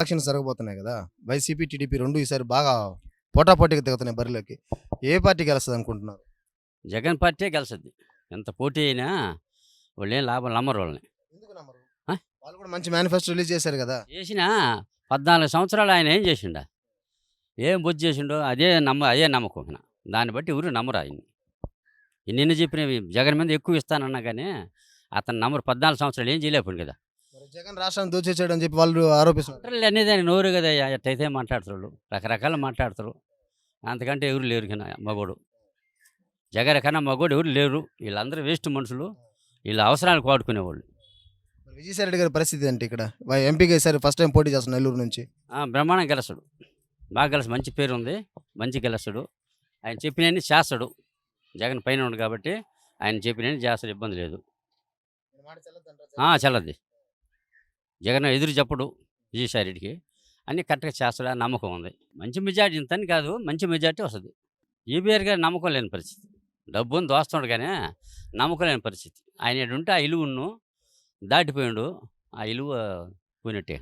Elections జరగబోతున్నాయి కదా? YCP TDP రెండు ఈసారి బాగా పోటాపోటీగా దిగుతున్నాయి బరిలోకి. ఏ పార్టీకి వెళ్తుంది అనుకుంటున్నారు జగన్ పార్టీ గెలిచద్ది ఎంత పోటీ అయినా వాళ్ళు ఏం లాభం నమ్మరు వాళ్ళని. ఎందుకు నమ్మరు? ఆ? వాళ్ళు కూడా మంచి మేనిఫెస్టో రిలీజ్ చేశారు కదా? చేసిన పద్నాలుగు సంవత్సరాలు ఆయన ఏం చేసిండా? ఏం బుద్ధి చేసిండో అదే నమ్మ అదే నమ్మకం. దాన్ని బట్టి ఎవరు నమ్మరు ఆయన్ని. నిన్న చెప్పినవి జగన్ మీద ఎక్కువ ఇస్తానన్నా కానీ అతను నమ్మరు. పద్నాలుగు సంవత్సరాలు ఏం చేయలేకపోయింది కదా? జగన్ రాష్ట్రాన్ని దోచేసాడు అని చెప్పి వాళ్ళు ఆరోపిస్తున్నారు. అనేది నోరు కదా ఎట్టయితే మాట్లాడతారు రకరకాల మాట్లాడతారు. అంతకంటే ఎవరు లేరు కన్నా మగోడు. జగన్ కన్నా మగోడు ఎవరు లేరు. వీళ్ళందరూ వేస్ట్ మనుషులు. వీళ్ళ అవసరాలకు వాడుకునేవాళ్ళు. విజయసాయి రెడ్డి గారి పరిస్థితి ఏంటి ఇక్కడ? ఎంపీగా ఈసారి ఫస్ట్ టైం పోటీ చేస్తున్నారు నెల్లూరు నుంచి. ఆ, బ్రహ్మాండం గెలస్తాడు. బాగా గెలసి మంచి పేరు ఉంది మంచి గెలస్తాడు. ఆయన చెప్పినన్ని చేస్తాడు. జగన్ పైన ఉండు కాబట్టి ఆయన చెప్పినన్ని చేస్తాడు ఇబ్బంది లేదు. ఆ, చల్లద్ది. జగన్ ఎదురు చెప్పడు విజయసాయిరెడ్డికి అన్నీ అన్ని కరెక్ట్గా చేస్తాడు నమ్మకం ఉంది. మంచి మెజార్టీ ఇంతని కాదు మంచి మెజార్టీ వస్తుంది. ఈబీఆర్ గారు నమ్మకం లేని పరిస్థితి. డబ్బుని దోస్తున్నాడు కానీ నమ్మకం లేని పరిస్థితి. ఆయన ఉంటే ఆ ఇలువును దాటిపోయాడు. ఆ ఇలువ పోయినట్టే